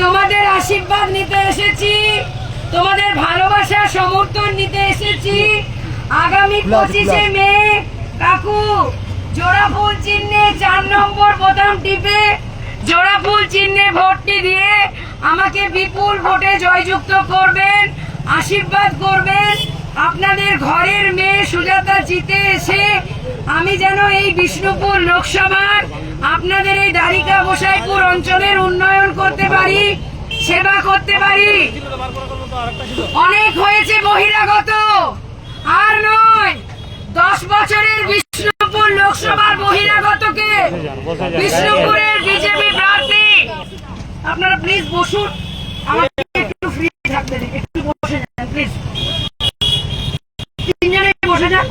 তোমাদের আশীর্বাদ নিতে এসেছি তোমাদের ভালোবাসা সমর্থন নিতে এসেছি। আগামী পঁচিশে মে কাকু জোড়া ফুল চিহ্নে চার নম্বর বোতাম টিপে জোড়া ফুল চিহ্নে ভোটটি দিয়ে আমাকে বিপুল ভোটে জয়যুক্ত করবেন আশীর্বাদ করবেন। আপনাদের ঘরের মেয়ে সুজাতা জিতে এসে আমি যেন এই বিষ্ণুপুর লোকসভার আপনাদের এই দ্বারিকা গোসাইপুর অঞ্চলের উন্নয়ন করতে পারি, সেবা করতে পারি। অনেক হয়েছে বহিরাগত। আর নয়, দশ বছরের বিষ্ণুপুর লোকসভার বহিরাগতকে। বিষ্ণুপুরের বিজেপি প্রার্থী, আপনারা প্লিজ বসুন আমাকে একটু ফ্রি থাকতে দিন একটু বসে যান প্লিজ তিনজনে বসে যান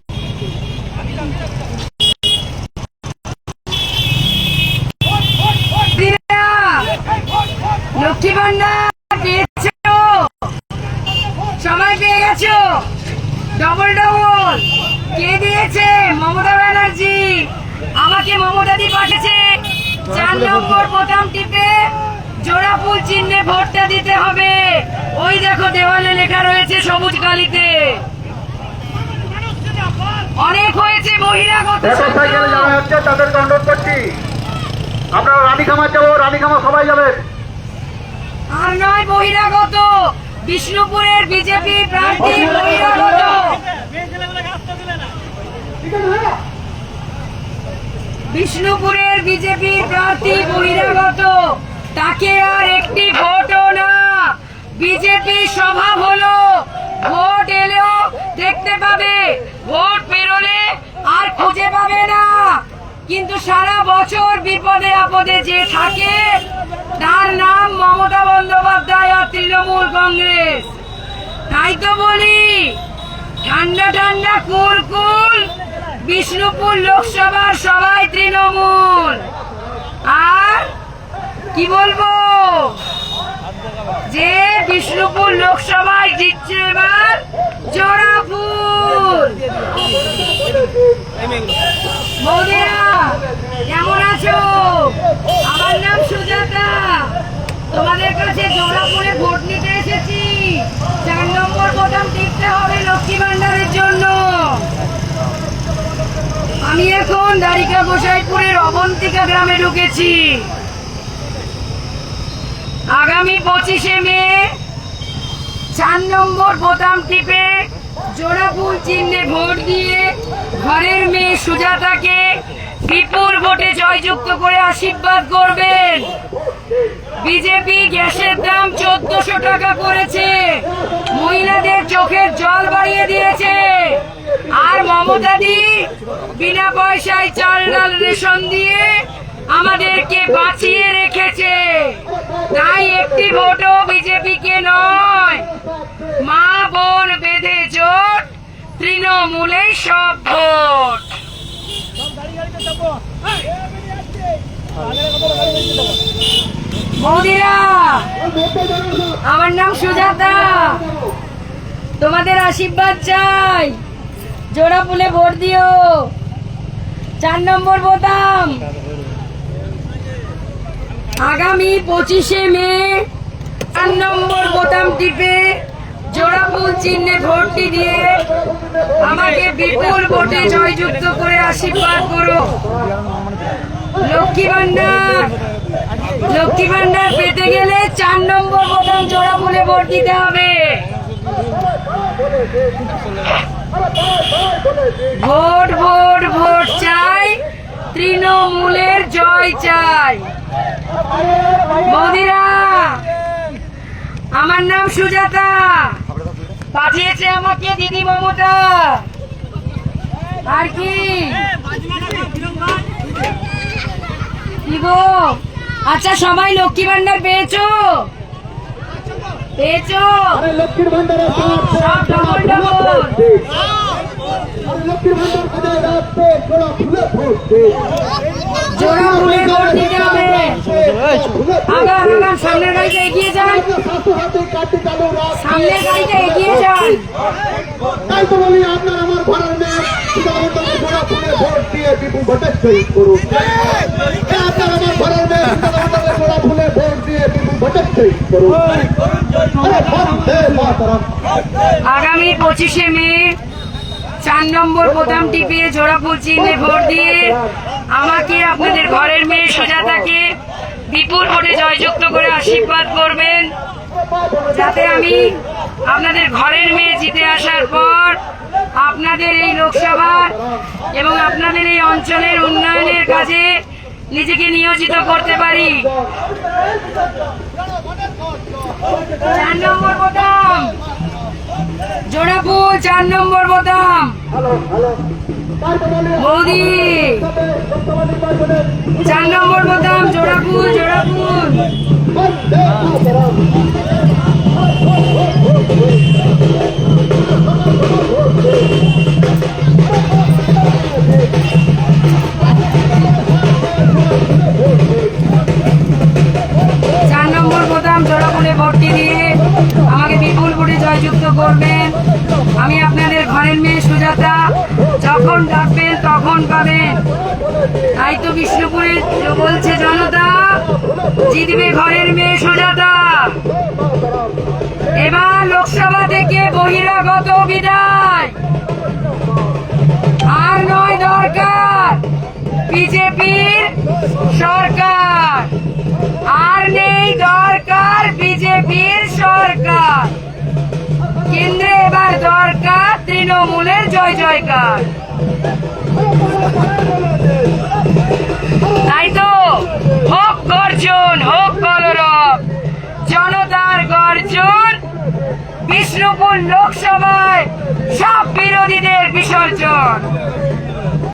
দিদিরা, লক্ষ্মী ভান্ডার পেয়েছ? সবাই পেয়ে গেছো? ডবল ডবল কে দিয়েছে? মমতা ব্যানার্জি। আমাকে মমতা দি পাঠিয়েছে। চার নম্বর বোতাম টিপে জোড়া ফুল চিহ্নে ভোটটা দিতে হবে। ওই দেখো দেওয়ালে লেখা রয়েছে সবুজ কালিতে। অনেক হয়েছে বহিরাগত তাদেরকে অনুরোধ করছি। আপনারা রানীখামার যাব রানীখামা সবাই যাবেন আর নয় বহিরাগত। বিষ্ণুপুরের বিজেপি প্রার্থী বহিরাগত। বিষ্ণুপুরের বিজেপি প্রার্থী বহিরাগত। তাকে আর একটি ভোটও না। বিজেপি সভা হলো। ভোট এলেও দেখতে পাবে, ভোট পেরোলে আর খুঁজে পাবে না। কিন্তু সারা বছর বিপদে আপদে যে থাকে তার নাম মমতা বন্দ্যোপাধ্যায় আর তৃণমূল কংগ্রেস। তাই তো বলি ঠান্ডা ঠান্ডা কুল কুল বিষ্ণুপুর লোকসভার সবাই তৃণমূল। আর কি বলব যে বিষ্ণুপুর লোকসভায় জিতছে এবার জোড়া ফুল। বৌদিরা কেমন আছো? আমার নাম সুজাতা। তোমাদের কাছে জোড়া ফুলে ভোট নিতে এসেছি। চার নম্বর বোতাম টিপতে হবে লক্ষ্মী ভান্ডারের জন্য। আমি এখন দ্বারিকা গোসাইপুরের অবন্তিকা গ্রামে ঢুকেছি। আগামী পঁচিশে মে চার নম্বর বোতাম টিপে জোড়া ফুল চিহ্নে ভোট দিয়ে ঘরের মেয়ে সুজাতাকে বিপুল ভোটে জয়যুক্ত করে আশীর্বাদ করবেন। বিজেপি গ্যাসের দাম চোদ্দশো টাকা করেছে। মহিলাদের চোখের জল বাড়িয়ে দিয়েছে। আর মমতা দি বিনা পয়সায় চাল ডাল রেশন দিয়ে আমাদেরকে বাঁচিয়ে রেখেছে। তাই একটি ভোটও বিজেপিকে নয় মা বোন বেঁধে জোট তৃণমূলেই সব ভোট। আমার নাম সুজাতা। তোমাদের আশীর্বাদ চাই। জোড়া ফুলে ভোট দিও। চার নম্বর বোতাম। আগামী পঁচিশে মে চার নম্বর বোতাম টিপে জোড়া ফুল চিহ্নে ভোটটি দিয়ে আমাকে বিপুল ভোটে জয়যুক্ত করে আশীর্বাদ করো। লক্ষ্মী ভান্ডার লক্ষ্মী ভান্ডার পেতে গেলে চার নম্বর বোতাম জোড়া ফুলে ভোট দিতে হবে। ভোট ভোট ভোট চাই, তৃণমূলের জয় চাই। মোদিরা, আমার নাম সুজাতা। পাঠিয়েছে আমাকে দিদি মমতা। আর কি? গো? আচ্ছা সবাই লক্ষ্মী ভান্ডার পেয়েছ? পেয়েছ? লক্ষ্মীর ভান্ডারের সব ডবল ডবল লক্ষ্মীর ভান্ডার জোড়া জোড়া দিতে হবে। সামনের এগিয়ে যান। সামনের এগিয়ে যান। তাই তো বলি আপনার আমার ঘরের মেয়ে সীতাবন্ধকে জোড়া ফুলে ভোট দিয়ে বিপুল ভোটে শহীদ করুন। আপনার আমার ঘরের মেয়ে সীতাবন্ধকে জোড়া ফুলে ভোট দিয়ে বিপুল ভোটে জয় করুন। আরে বন্দে মাতরম। আগামী পঁচিশে মে চার নম্বর বোতাম টিপিয়ে জোড়াফুল চিহ্নে ভোট দিয়ে আমাকে আপনাদের ঘরের মেয়ে সুজাতাকে বিপুল ভোটে জয়যুক্ত করে আশীর্বাদ করবেন। যাতে আমি আপনাদের ঘরের মেয়ে জিতে আসার পর আপনাদের এই লোকসভা এবং আপনাদের এই অঞ্চলের উন্নয়নের কাজে নিজেকে নিয়োজিত করতে পারি। চার নম্বর বোতাম। জোড়াফুল চার নম্বর বোতাম। বৌদি, চার নম্বর বোতাম বন্দে মাতরম চার নম্বর বোতাম, জোড়াফুলে ভর্তি দিয়ে আমাকে বিপুল ভোটে জয়যুক্ত করবেন। আমি আপনাদের ঘরের মেয়ে সুজাতা যখন ডাকবেন তখন পাবেন তাই তো বিষ্ণুপুরে বলছে জনতা, জিতবে ঘরের মেয়ে সুজাতা। এবার লোকসভা থেকে বহিরাগত বিদায়। আর নয় দরকার বিজেপির সরকার। তৃণমূলের জয় জয়কার। তাই তো, হোক গর্জন, হোক কলরব। জনতার গর্জন, বিষ্ণুপুর লোকসভায় সব বিরোধীদের বিসর্জন।